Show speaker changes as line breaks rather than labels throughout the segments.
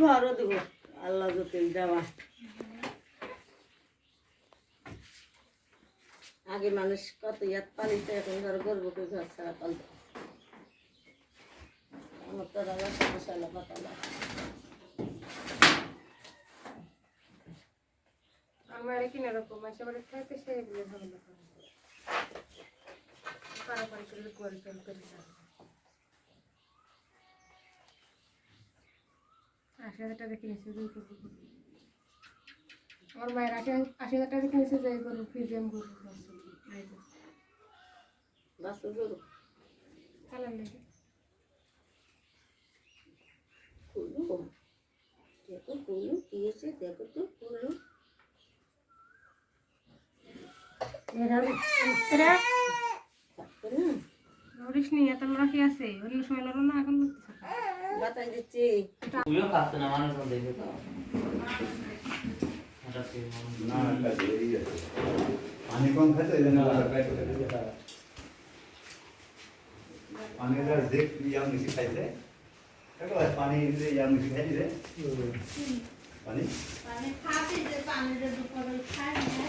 ঘরও দেবো। আল্লাহ যদি দেওয়া আগে মানুষ কত ইয়াত পালিতে এখন ঘর গর্ব করে ঘর ছাড়া পালতে আমার তো মশালা পাতালা
আমার কিনা রকম মাসে বাড়ি খাইতে সে করে পারাপারি করে করে আশি হাজার টাকা কিনেছে গরু। আমার মায়ের আশি আশি হাজার টাকা কিনেছে যে গরু গরু
গরু?
কালার লেগে
দেখো হয়েছে দেখো তো
এরা
নি।
এত আছে অন্য সময় লড়ো না এখন
খাচ্ছে মানুষ
পানি কম খাইতো এই জন্য পানি দেখ ইয়াং বেশি খাইছে পানি ইয়াং বেশি খাই রে পানি
পানি খাবি পানি যে খাই না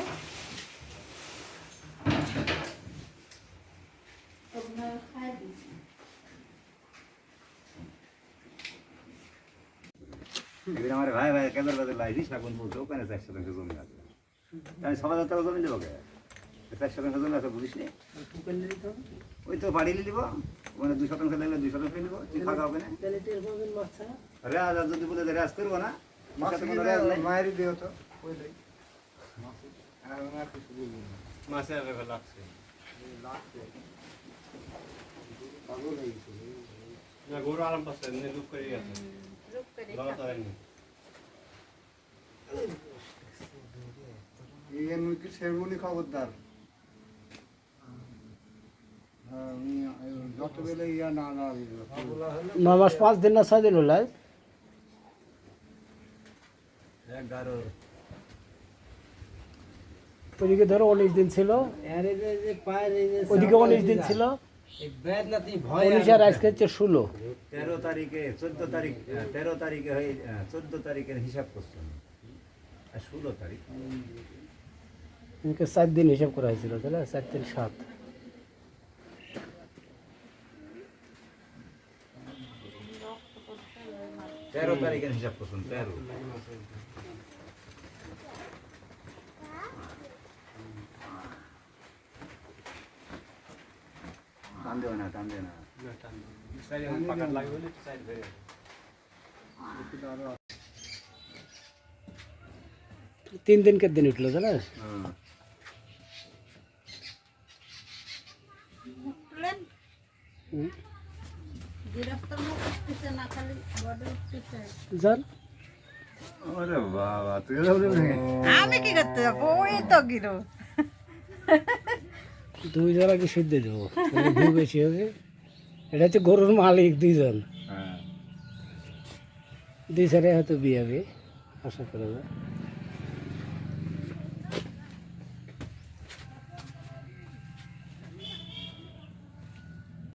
ওগুলো খাই দিছি
এবার আমার ভাই ভাই কেদার বাজার লাইছি শাকুন বলছে ওখানে চার শতাংশ জমি আছে। আমি সবাই তারা জমি দেবো কে? চার শতাংশ জমি আছে বুঝিস নি? ওই তো বাড়ি দিব ওখানে দুই শতাংশ লাগলে দুই শতাংশ নিব তুই ফাঁকা হবে না রেয়াজ আর যদি বলে রেয়াজ করব না ওর কোনো রেয়াজ নাই।
মায়েরই দিও তো
ব্যাপার লাগছে।
লাগছে
না গরু আরাম পাচ্ছে লুক করে গেছে লাগাতে হয়নি
এই এমনি কি সেরমনি খবরদার হ্যাঁ, যত বেলে ইয়া না না
মাস পাঁচ দিন না ছয় দিন হলো ওইদিকে ধরো উনিশ দিন ছিল ওইদিকে উনিশ দিন ছিল। উনিশ আজকে হচ্ছে ষোলো।
তেরো তারিখে চোদ্দ তারিখ তেরো তারিখে হয়ে চোদ্দ তারিখের হিসাব করছেন আর ষোলো তারিখ।
চার দিন হিসাব করা হয়েছিল তাহলে চার দিন সাত।
তেরো তারিখের হিসাব করছেন তেরো। টান দেবে না টান দেবে না
বলে সাইড ধরে
দিন উঠল জানিস জান
বাবা তুই?
আমি কি করতে যাব ওই তো গিরো
দুই জনা কি শুদ্ধ দেবো তাহলে বেশি হবে। এটা হচ্ছে গরুর মালিক দুইজন।
হ্যাঁ।
দুই সারে হয়তো বিয়ে হবে আশা করা যায়।